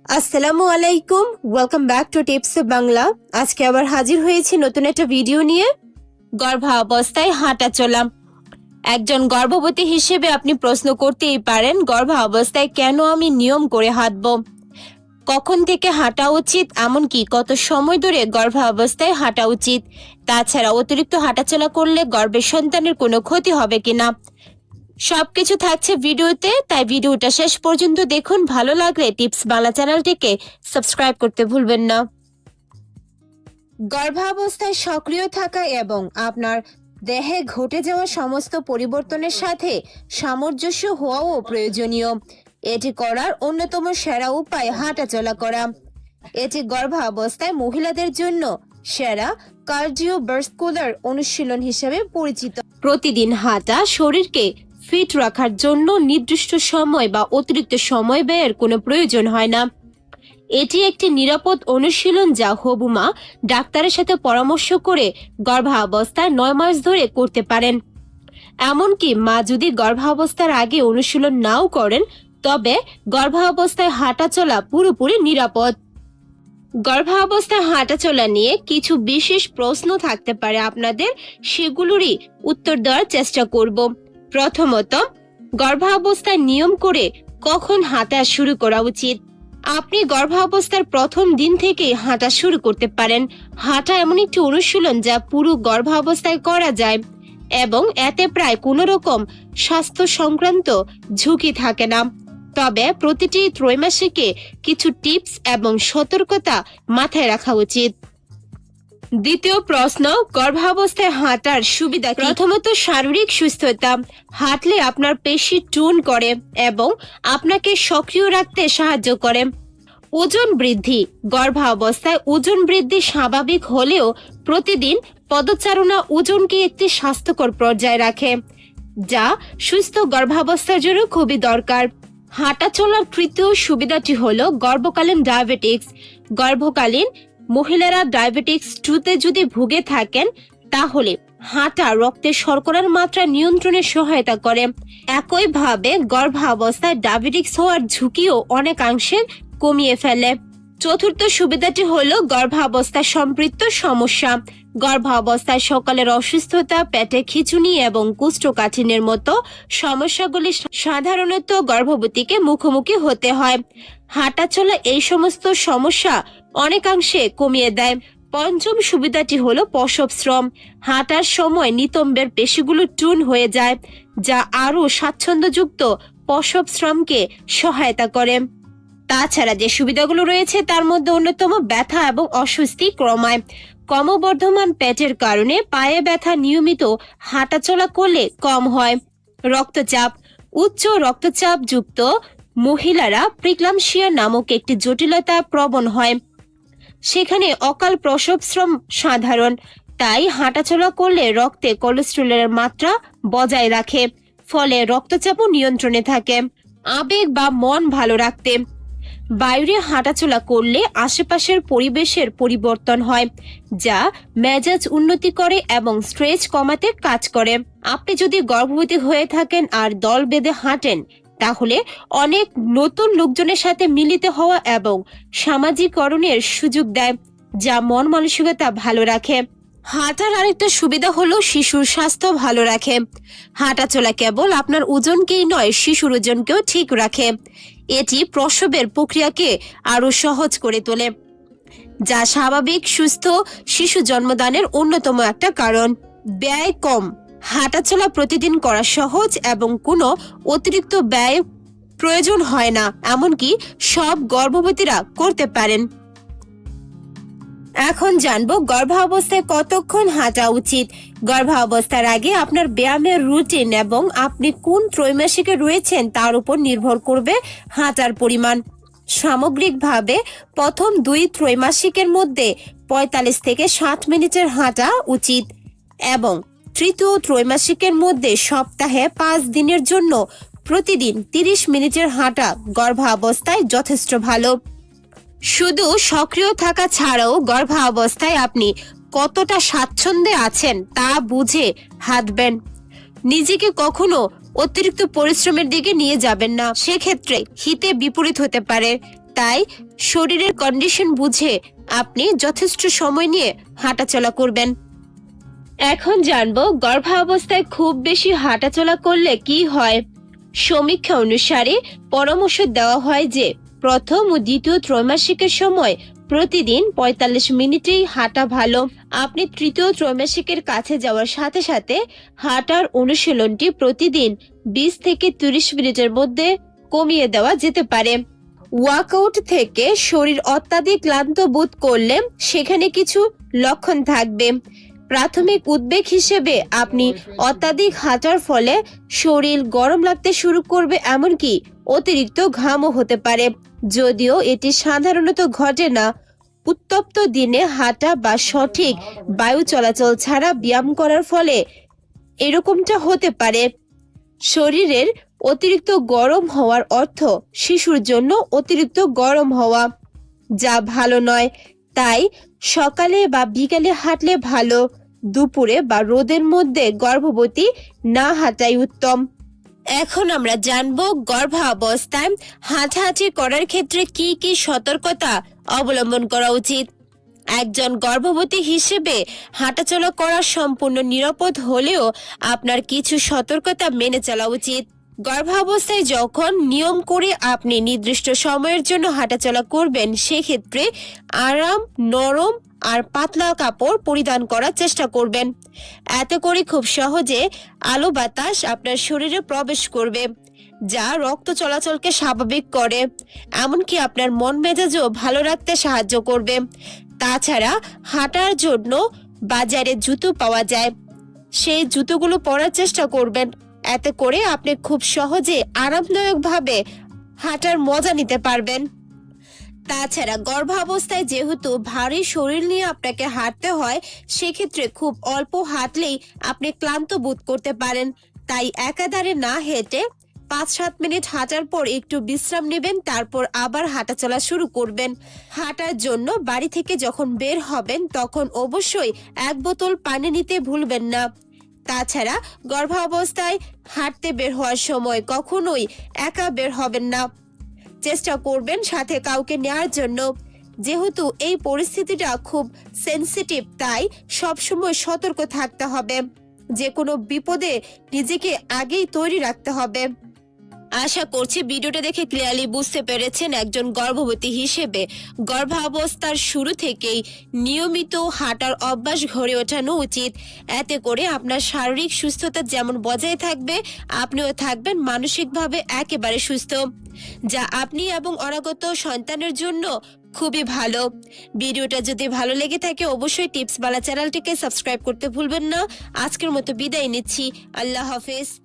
আসসালামু আলাইকুম welcome back to tips Bangla আজকে আবার হাজির হয়েছি নতুন একটা ভিডিও নিয়ে। গর্ভাবস্থায় হাঁটা চলা একজন গর্ভবতী হিসেবে আপনি প্রশ্ন করতেই পারেন, গর্ভাবস্থায় কেন আমি নিয়ম করে হাঁটব? কখন থেকে হাঁটা উচিত? এমনকি কত সময় ধরে গর্ভাবস্থায় হাঁটা উচিত? তাছাড়া অতিরিক্ত হাঁটাচলা করলে গর্ভের সন্তানের কোনো ক্ষতি হবে কিনা? সবকিছু থাকছে ভিডিওতে, তাই ভিডিওটা শেষ পর্যন্ত দেখুন। ভালো লাগলে টিপস বাংলা চ্যানেলটিকে সাবস্ক্রাইব করতে ভুলবেন না। গর্ভাবস্থায় সক্রিয় থাকা এবং আপনার দেহে ঘটে যাওয়া সমস্ত পরিবর্তনের সাথে সামঞ্জস্য হওয়াও প্রয়োজনীয়। এটি করার অন্যতম সেরা উপায় হাঁটাচলা করা। এটি গর্ভাবস্থায় মহিলাদের জন্য সেরা কার্ডিও বার্সকুলার অনুশীলন হিসেবে পরিচিত। প্রতিদিন হাঁটা শরীরকে ফিট রাখার জন্য নির্দিষ্ট সময় বা অতিরিক্ত সময় ব্যয়ের কোনো প্রয়োজন হয় না। এটি একটি নিরাপদ অনুশীলন যা হবুমা ডাক্তারের সাথে পরামর্শ করে গর্ভাবস্থায় নয় মাস ধরে করতে পারেন। এমনকি মা যদি গর্ভাবস্থার আগে অনুশীলন নাও করেন, তবে গর্ভাবস্থায় হাঁটা চলা পুরোপুরি নিরাপদ। গর্ভাবস্থায় হাঁটাচলা নিয়ে কিছু বিশেষ প্রশ্ন থাকতে পারে আপনাদের, সেগুলোরই উত্তর দেওয়ার চেষ্টা করব। প্রথমত গর্ভাবস্থায় নিয়ম করে কখন হাঁটা শুরু করা উচিত? আপনি গর্ভাবস্থার প্রথম দিন থেকে হাঁটা শুরু করতে পারেন। হাঁটা এমন একটি অনুশীলন যা পুরো গর্ভাবস্থায় করা যায় এবং এতে প্রায় কোনো রকম স্বাস্থ্য সংক্রান্ত ঝুঁকি থাকে না। তবে প্রতিটি ত্রৈমাসিকে কিছু টিপস এবং সতর্কতা মাথায় রাখা উচিত। দ্বিতীয় প্রশ্ন, গর্ভাবস্থায় হাঁটার সুবিধা প্রথমত শারীরিক সুস্থতা। হাঁটলে আপনার পেশি টুন করে এবং আপনাকে সক্রিয় রাখতে সাহায্য করে। ওজন বৃদ্ধি। গর্ভাবস্থায় ওজন বৃদ্ধি স্বাভাবিক হলেও প্রতিদিন পদচারণা ওজনকে একটি স্বাস্থ্যকর পর্যায়ে রাখে, যা সুস্থ গর্ভাবস্থার জন্য খুবই দরকার। হাঁটা চলার তৃতীয় সুবিধাটি হলো গর্ভকালীন ডায়াবেটিক্স। গর্ভকালীন মহিলারা ডায়াবেটিক্স টুতে যদি ভুগে থাকেন, তাহলে হাঁটা রক্তে শর্করার মাত্রা নিয়ন্ত্রণে সহায়তা করে। একইভাবে গর্ভাবস্থায় ডায়াবেটিক্স হওয়ার ঝুঁকিও অনেকাংশে কমিয়ে ফেলে। চতুর্থ সুবিধাটি হলো গর্ভাবস্থায় সম্পৃক্ত সমস্যা। গর্ভাবস্থায় সকালের অসুস্থতা, পেটে খিচুনি এবং কুষ্ঠকাঠিন্যের মতো সমস্যাগুলি সাধারণত গর্ভবতীকে মুখোমুখি হতে হয়। হাঁটা হাঁটাচলা এই সমস্ত সমস্যা অনেকাংশে কমিয়ে দেয়। পঞ্চম সুবিধাটি হলো প্রসব শ্রম। হাঁটার সময় নিতম্বের পেশিগুলো টুন হয়ে যায়, যা আরও স্বাচ্ছন্দ্যযুক্ত প্রসব শ্রমকে সহায়তা করে। তাছাড়া যে সুবিধাগুলো রয়েছে, তার মধ্যে অন্যতম ব্যথা এবং অস্বস্তি ক্রমায়। ক্রমবর্ধমান পেটের কারণে পায়ে ব্যথা নিয়মিত হাঁটাচলা করলে কম হয়। রক্তচাপ, উচ্চ রক্তচাপ যুক্ত মহিলারা প্রিক্লামশিয়া নামক একটি জটিলতা প্রবণ হয়। সেখানে অকাল প্রসব শ্রম সাধারণ। তাই হাঁটাচলা করলে রক্তে কোলেস্ট্রলের মাত্রা বজায় রাখে, ফলে রক্তচাপও নিয়ন্ত্রণে থাকে। আবেগ বা মন ভালো রাখতে। বাইরে হাঁটাচলা করলে আশেপাশের পরিবেশের পরিবর্তন হয়, যা মেজাজ উন্নতি করে এবং স্ট্রেস কমাতে কাজ করে। আপনি যদি গর্ভবতী হয়ে থাকেন আর দল বেঁধে হাঁটেন তাহলে অনেক নতুন লোকজনের সাথে মিলিত হওয়া এবং সামাজিকরণের সুযোগ দেয়, যা মন মানসিকতা ভালো রাখে। হাঁটার আরেকটা সুবিধা হলো শিশুর স্বাস্থ্য ভালো রাখে। হাঁটা চলা কেবল আপনার ওজনকেই নয়, শিশুর ওজনকেও ঠিক রাখে। এটি প্রসবের প্রক্রিয়াকে আরও সহজ করে তোলে, যা স্বাভাবিক, সুস্থ শিশু জন্মদানের অন্যতম একটা কারণ। ব্যয় কম। হাঁটাচলা প্রতিদিন করা সহজ এবং কোনো অতিরিক্ত ব্যয় প্রয়োজন হয় না, এমনকি সব গর্ভবতীরা করতে পারেন। এখন জানব গর্ভাবস্থায় কতক্ষণ হাঁটা উচিত। গর্ভাবস্থার আগে আপনার ব্যায়ামের রুটিন এবং আপনি কোন ত্রৈমাসিকে রয়েছেন তার উপর নির্ভর করবে হাঁটার পরিমাণ। সামগ্রিকভাবে প্রথম দুই ত্রৈমাসিকের মধ্যে পঁয়তাল্লিশ থেকে ষাট মিনিটের হাঁটা উচিত এবং তৃতীয় ত্রৈমাসিকের মধ্যে সপ্তাহে পাঁচ দিনের জন্য প্রতিদিন তিরিশ মিনিটের হাঁটা গর্ভাবস্থায় যথেষ্ট ভালো। শুধু সক্রিয় থাকা ছাড়াও গর্ভাবস্থায় আপনি কতটা স্বাচ্ছন্দ্যে আছেন তা বুঝে হাঁটবেন। নিজেকে কখনো অতিরিক্ত পরিশ্রমের দিকে নিয়ে যাবেন না। সেক্ষেত্রে হিতে বিপরীত হতে পারে। তাই শরীরের কন্ডিশন বুঝে আপনি যথেষ্ট সময় নিয়ে হাঁটাচলা করবেন। এখন জানব গর্ভাবস্থায় খুব বেশি হাঁটাচলা করলে কি হয়। সমীক্ষা অনুসারে পরামর্শ দেওয়া হয় যে, প্রথম ও দ্বিতীয় ত্রৈমাসিকের সময় প্রতিদিন ৪৫ মিনিটেই হাঁটা ভালো। আপনি তৃতীয় ত্রৈমাসিকের কাছে যাওয়ার সাথে সাথে হাঁটার অনুশীলনটি প্রতিদিন ২০ থেকে ৩০ মিনিটের মধ্যে কমিয়ে দেওয়া যেতে পারে। ওয়ার্কআউট থেকে শরীর অত্যাধিক ক্লান্ত বোধ করলে সেখানে কিছু লক্ষণ থাকবে। প্রাথমিক উদ্বেগ হিসেবে আপনি অত্যাধিক হাঁটার ফলে শরীর গরম লাগতে শুরু করবে, এমনকি অতিরিক্ত ঘামও হতে পারে। যদিও এটি সাধারণত ঘটে না। উত্তপ্ত দিনে হাঁটা বা সঠিক বায়ু চলাচল ছাড়া ব্যায়াম করার ফলে এরকমটা হতে পারে। শরীরের অতিরিক্ত গরম হওয়ার অর্থ শিশুর জন্য অতিরিক্ত গরম হওয়া, যা ভালো নয়। তাই সকালে বা বিকালে হাঁটলে ভালো। দুপুরে বা রোদের মধ্যে গর্ভবতী না হাঁটাই উত্তম। এখন আমরা জানব গর্ভাবস্থায় হাঁটাহাঁটি করার ক্ষেত্রে কি কি সতর্কতা অবলম্বন করা উচিত। একজন গর্ভবতী হিসেবে হাঁটাচলা করা সম্পূর্ণ নিরাপদ হলেও আপনার কিছু সতর্কতা মেনে চলা উচিত। গর্ভাবস্থায় যখন নিয়ম করে আপনি নির্দিষ্ট সময়ের জন্য হাঁটাচলা করবেন, সেক্ষেত্রে আরাম, নরম আর পাতলা কাপড় পরিধান করার চেষ্টা করবেন। এতে করে খুব সহজে আলো বাতাস আপনার শরীরে প্রবেশ করবে, যা রক্ত চলাচলকে স্বাভাবিক করে। এমনকি আপনার মন মেজাজও ভালো রাখতে সাহায্য করবে। তাছাড়া হাঁটার জন্য বাজারে জুতো পাওয়া যায়। সেই জুতোগুলো পরার চেষ্টা করবেন। এতে করে আপনি খুব সহজে আরামদায়কভাবে হাঁটার মজা নিতে পারবেন। তাছাড়া গর্ভাবস্থায় যেহেতু ভারী শরীর নিয়ে আপনাকে হাঁটতে হয়, সেক্ষেত্রে খুব অল্প হাঁটলেই আপনি ক্লান্ত বোধ করতে পারেন। তাই একাধারে না হেঁটে পাঁচ সাত মিনিট হাঁটার পর একটু বিশ্রাম নেবেন, তারপর আবার হাঁটা চলা শুরু করবেন। হাঁটার জন্য বাড়ি থেকে যখন বের হবেন, তখন অবশ্যই এক বোতল পানি নিতে ভুলবেন না। তাছাড়া গর্ভাবস্থায় হাঁটতে বের হওয়ার সময় কখনোই একা বের হবেন না। চেষ্টা করবেন সাথে কাউকে নেওয়ার জন্য। যেহেতু এই পরিস্থিতিটা খুব সেন্সিটিভ তাই সবসময় সতর্ক থাকতে হবে। যে কোনো বিপদে নিজেকে আগেই তৈরি রাখতে হবে। আশা করছি ভিডিওটা দেখে ক্লিয়ারলি বুঝতে পেরেছেন একজন গর্ভবতী হিসেবে গর্ভাবস্থার শুরু থেকেই নিয়মিত হাঁটার অভ্যাস গড়ে ওঠানো উচিত। এতে করে আপনার শারীরিক সুস্থতা যেমন বজায় থাকবে, আপনিও থাকবেন মানসিকভাবে একেবারে সুস্থ, যা আপনি এবং অনাগত সন্তানের জন্য খুবই ভালো। ভিডিওটা যদি ভালো লেগে থাকে অবশ্যই টিপস বালা চ্যানেলটিকে সাবস্ক্রাইব করতে ভুলবেন না। আজকের মতো বিদায় নিচ্ছি। আল্লাহ হাফেজ।